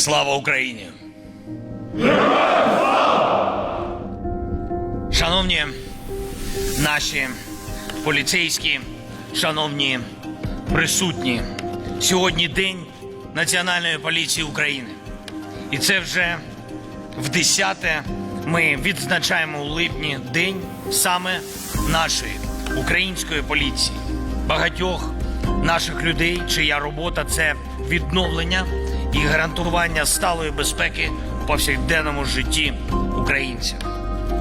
Слава Україні! Шановні наші поліцейські, шановні присутні, сьогодні День Національної поліції України. І це вже в 10-те ми відзначаємо у липні день саме нашої української поліції, багатьох наших людей, чия робота це відновлення і гарантування сталої безпеки у повсякденному житті українців.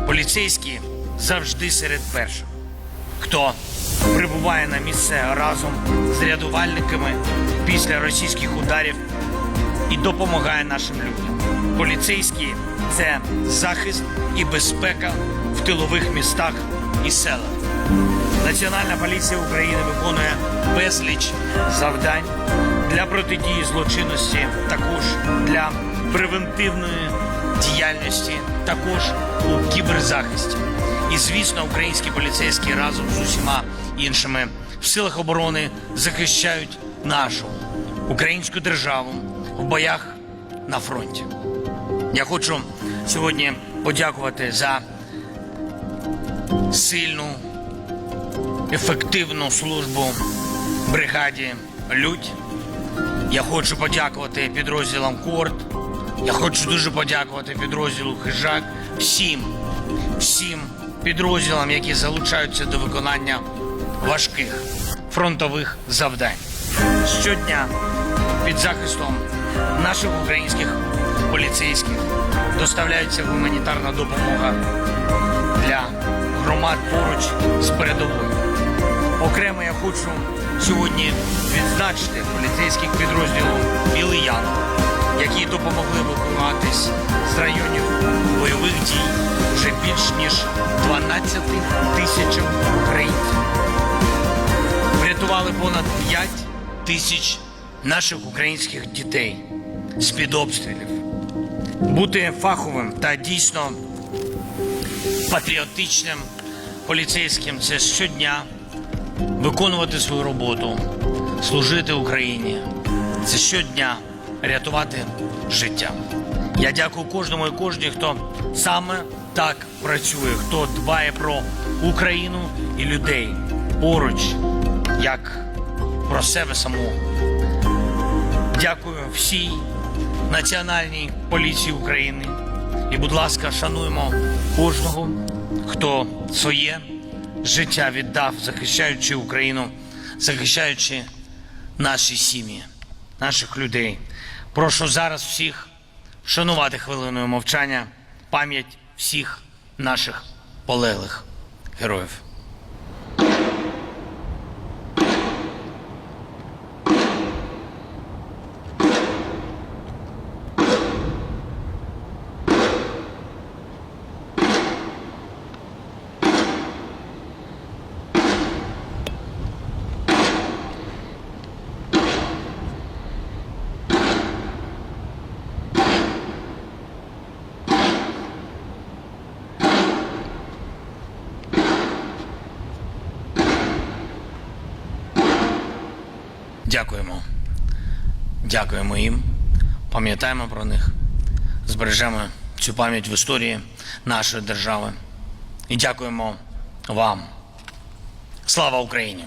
Поліцейські завжди серед перших, хто прибуває на місце разом з рятувальниками після російських ударів і допомагає нашим людям. Поліцейські це захист і безпека в тилових містах і селах. Національна поліція України виконує безліч завдань для протидії злочинності, також для превентивної діяльності, також у кіберзахисті. І звісно, українські поліцейські разом з усіма іншими в силах оборони захищають нашу українську державу в боях на фронті. Я хочу сьогодні подякувати за сильну, ефективну службу бригаді Людь. Я хочу подякувати підрозділам Корт. Я хочу дуже подякувати підрозділу Хижак, всім, всім підрозділам, які залучаються до виконання важких фронтових завдань. Щодня під захистом наших українських поліцейських доставляється гуманітарна допомога для громад поруч з передовою. Окремо я хочу сьогодні відзначити поліцейських підрозділів Білий Янгол, які допомогли евакуюватись з районів бойових дій вже більш ніж 12 тисячам українців. Врятували понад 5 тисяч наших українських дітей з-під обстрілів. Бути фаховим та дійсно патріотичним поліцейським це щодня виконувати свою роботу, служити Україні. Це щодня рятувати життя. Я дякую кожному і кожній, хто саме так працює, хто дбає про Україну і людей поруч, як про себе самого. Дякую всій Національній поліції України. І, будь ласка, шануємо кожного, хто своє життя віддав, захищаючи Україну, захищаючи наші сім'ї, наших людей. Прошу зараз всіх шанувати хвилиною мовчання пам'ять всіх наших полеглих героїв. Дякуємо. Дякуємо їм. Пам'ятаємо про них. Збережемо цю пам'ять в історії нашої держави. І дякуємо вам. Слава Україні!